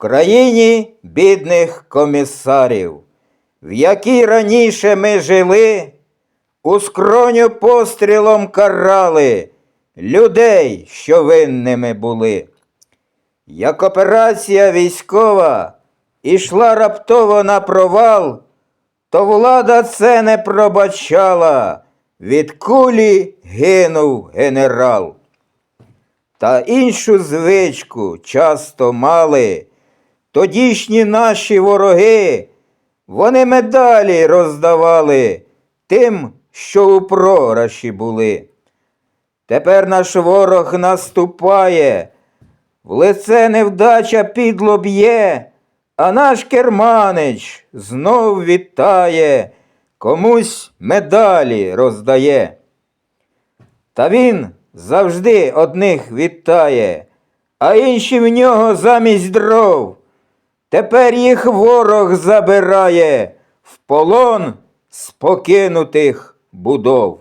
країні бідних комісарів, в якій раніше ми жили, у скроню пострілом карали людей, що винними були. Як операція військова ішла раптово на провал, то влада це не пробачала, від кулі гинув генерал. Та іншу звичку часто мали тодішні наші вороги, вони медалі роздавали тим, що у програші були. Тепер наш ворог наступає, в лице невдача підло б'є, а наш керманич знов вітає, комусь медалі роздає. Та він завжди одних вітає, а інші в нього замість дров. Тепер їх ворог забирає в полон спокинутих будов.